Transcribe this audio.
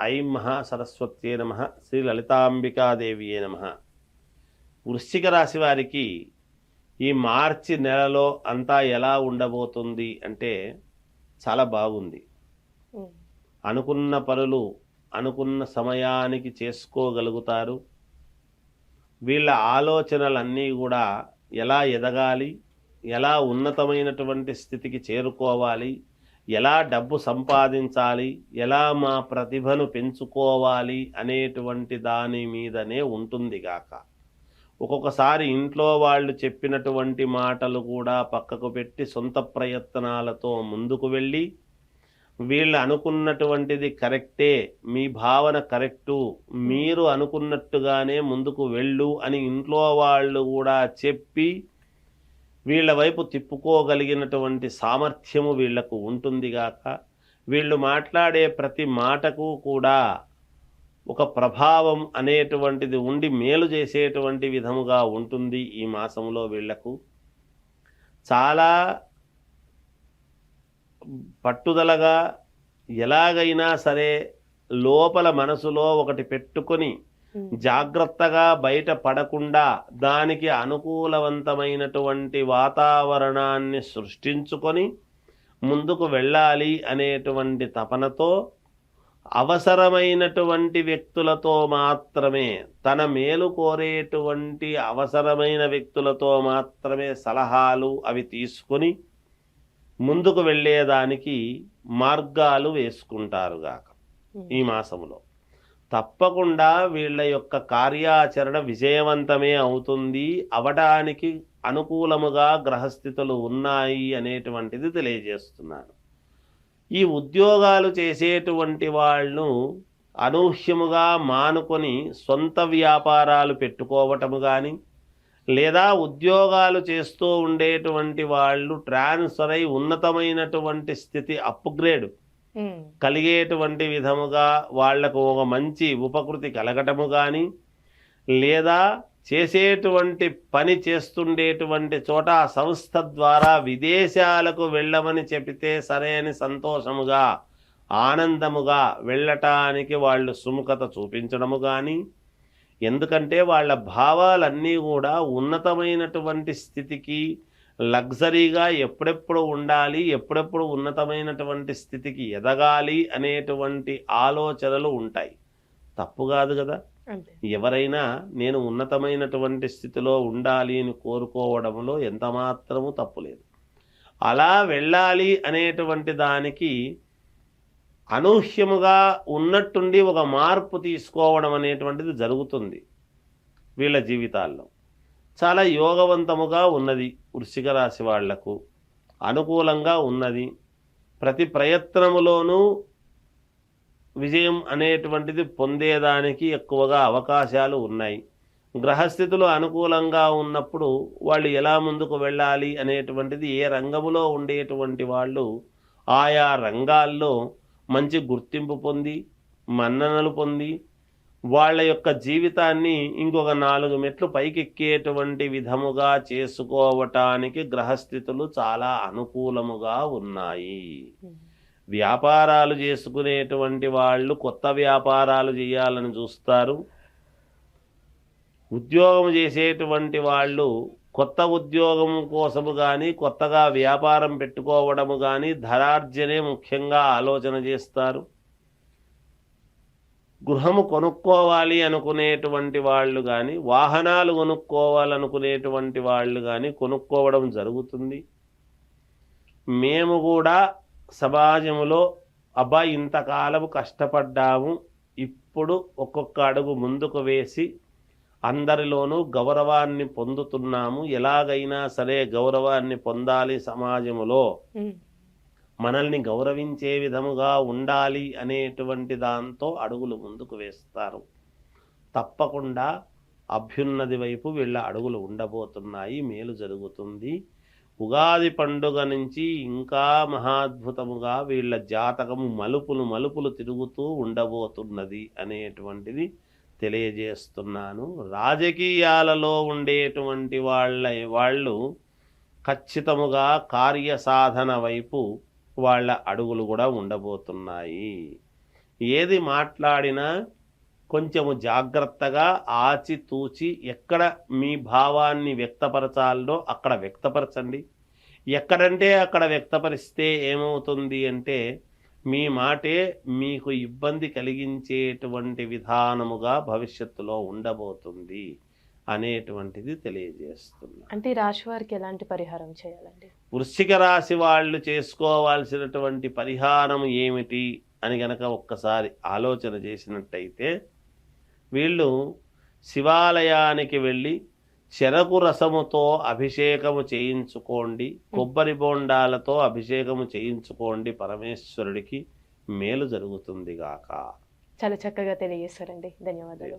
ఐం మహాసరస్వత్యే నమ శ్రీ లలితాంబికాదేవియే నమ. వృశ్చిక రాశి వారికి ఈ మార్చి నెలలో అంతా ఎలా ఉండబోతుంది అంటే చాలా బాగుంది. అనుకున్న పనులు అనుకున్న సమయానికి చేసుకోగలుగుతారు. వీళ్ళ ఆలోచనలన్నీ కూడా ఎలా ఎదగాలి ఎలా ఉన్నతమైనటువంటి స్థితికి చేరుకోవాలి ఎలా డబ్బు సంపాదించాలి ఎలా మా ప్రతిభను పెంచుకోవాలి అనేటువంటి దాని మీదనే ఉంటుంది గాక. ఒక్కొక్కసారి ఇంట్లో వాళ్ళు చెప్పినటువంటి మాటలు కూడా పక్కకు పెట్టి సొంత ప్రయత్నాలతో ముందుకు వెళ్ళి వీళ్ళు అనుకున్నటువంటిది కరెక్టే మీ భావన కరెక్టు మీరు అనుకున్నట్టుగానే ముందుకు వెళ్ళు అని ఇంట్లో వాళ్ళు కూడా చెప్పి వీళ్ళ వైపు తిప్పుకోగలిగినటువంటి సామర్థ్యము వీళ్ళకు ఉంటుంది గాక. వీళ్ళు మాట్లాడే ప్రతి మాటకు కూడా ఒక ప్రభావం అనేటువంటిది ఉండి మేలు చేసేటువంటి విధముగా ఉంటుంది ఈ మాసంలో వీళ్ళకు. చాలా పట్టుదలగా ఎలాగైనా సరే లోపల మనసులో ఒకటి పెట్టుకొని జాగ్రత్తగా బయట పడకుండా దానికి అనుకూలవంతమైనటువంటి వాతావరణాన్ని సృష్టించుకొని ముందుకు వెళ్ళాలి అనేటువంటి తపనతో అవసరమైనటువంటి వ్యక్తులతో మాత్రమే తన మేలు కోరేటువంటి అవసరమైన వ్యక్తులతో మాత్రమే సలహాలు అవి తీసుకొని ముందుకు వెళ్ళేదానికి మార్గాలు వేసుకుంటారుగాక ఈ మాసంలో. తప్పకుండా వీళ్ళ యొక్క కార్యాచరణ విజయవంతమే అవుతుంది. అవడానికి అనుకూలముగా గ్రహస్థితులు ఉన్నాయి అనేటువంటిది తెలియజేస్తున్నాను ఈ ఉద్యోగాలు చేసేటువంటి వాళ్ళు అనూహ్యముగా మానుకొని సొంత వ్యాపారాలు పెట్టుకోవటము కానీ లేదా ఉద్యోగాలు చేస్తూ ఉండేటువంటి వాళ్ళు ట్రాన్స్ఫర్ అయి ఉన్నతమైనటువంటి స్థితి అప్గ్రేడ్ కలిగేటువంటి విధముగా వాళ్ళకు ఒక మంచి ఉపకృతి కలగటము కానీ లేదా చేసేటువంటి పని చేస్తుండేటువంటి చోట ఆ సంస్థ ద్వారా విదేశాలకు వెళ్ళమని చెబితే సరే అని సంతోషముగా ఆనందముగా వెళ్ళటానికి వాళ్ళు సుముఖత చూపించడము కానీ ఎందుకంటే వాళ్ళ భావాలన్నీ కూడా ఉన్నతమైనటువంటి స్థితికి లగ్జరీగా ఎప్పుడెప్పుడు ఉండాలి ఎప్పుడెప్పుడు ఉన్నతమైనటువంటి స్థితికి ఎదగాలి అనేటువంటి ఆలోచనలు ఉంటాయి. తప్పు కాదు కదా. ఎవరైనా నేను ఉన్నతమైనటువంటి స్థితిలో ఉండాలి అని కోరుకోవడంలో ఎంత మాత్రము తప్పులేదు అలా వెళ్ళాలి అనేటువంటి దానికి అనూహ్యముగా ఉన్నట్టుండి ఒక మార్పు తీసుకోవడం అనేటువంటిది జరుగుతుంది వీళ్ళ జీవితాల్లో. చాలా యోగవంతముగా ఉన్నది వృశ్చిక రాశి వాళ్ళకు. అనుకూలంగా ఉన్నది. ప్రతి ప్రయత్నములోనూ విజయం అనేటువంటిది పొందేదానికి ఎక్కువగా అవకాశాలు ఉన్నాయి. గ్రహస్థితులు అనుకూలంగా ఉన్నప్పుడు వాళ్ళు ఎలా ముందుకు వెళ్ళాలి అనేటువంటిది ఏ రంగములో ఉండేటువంటి వాళ్ళు ఆయా రంగాల్లో మంచి గుర్తింపు పొంది మన్ననలు పొంది వాళ్ళ యొక్క జీవితాన్ని ఇంకొక నాలుగు మెట్లు పైకెక్కేటువంటి విధముగా చేసుకోవటానికి గ్రహస్థితులు చాలా అనుకూలముగా ఉన్నాయి. వ్యాపారాలు చేసుకునేటువంటి వాళ్ళు కొత్త వ్యాపారాలు చేయాలని చూస్తారు. ఉద్యోగం చేసేటువంటి వాళ్ళు కొత్త ఉద్యోగం కోసము కానీ కొత్తగా వ్యాపారం పెట్టుకోవడము కానీ ధనార్జనే ముఖ్యంగా ఆలోచన చేస్తారు. గృహము కొనుక్కోవాలి అనుకునేటువంటి వాళ్ళు కానీ వాహనాలు కొనుక్కోవాలనుకునేటువంటి వాళ్ళు కానీ కొనుక్కోవడం జరుగుతుంది. మేము కూడా సమాజంలో అబ్బా ఇంతకాలము కష్టపడ్డాము ఇప్పుడు ఒక్కొక్క అడుగు ముందుకు వేసి అందరిలోనూ గౌరవాన్ని పొందుతున్నాము. ఎలాగైనా సరే గౌరవాన్ని పొందాలి సమాజములో. మనల్ని గౌరవించే విధముగా ఉండాలి అనేటువంటి దాంతో అడుగులు ముందుకు వేస్తారు. తప్పకుండా అభ్యున్నతి వైపు వీళ్ళ అడుగులు ఉండబోతున్నాయి మేలు జరుగుతుంది. ఉగాది పండుగ నుంచి ఇంకా మహాద్భుతముగా వీళ్ళ జాతకము మలుపులు మలుపులు తిరుగుతూ ఉండబోతున్నది అనేటువంటిది తెలియజేస్తున్నాను. రాజకీయాలలో ఉండేటువంటి వాళ్ళ వాళ్ళు ఖచ్చితముగా కార్యసాధన వైపు వాళ్ళ అడుగులు కూడా ఉండబోతున్నాయి. ఏది మాట్లాడినా కొంచెము జాగ్రత్తగా ఆచితూచి ఎక్కడ మీ భావాన్ని వ్యక్తపరచాలో అక్కడ వ్యక్తపరచండి. ఎక్కడంటే అక్కడ వ్యక్తపరిస్తే ఏమవుతుంది అంటే మీ మాటే మీకు ఇబ్బంది కలిగించేటువంటి విధానముగా భవిష్యత్తులో ఉండబోతుంది. అనేటువంటిది తెలియజేస్తున్నా. అంటే రాశి వారికి ఎలాంటి పరిహారం చేయాలండి? వృశ్చిక రాశి వాళ్ళు చేసుకోవాల్సినటువంటి పరిహారం ఏమిటి అని గనక ఒక్కసారి ఆలోచన చేసినట్టయితే వీళ్ళు శివాలయానికి వెళ్ళి చెరకు రసముతో అభిషేకము చేయించుకోండి కొబ్బరి బోండాలతో అభిషేకము చేయించుకోండి పరమేశ్వరుడికి మేలు జరుగుతుంది గాక. చాలా చక్కగా తెలియజేశారండి. ధన్యవాదాలు.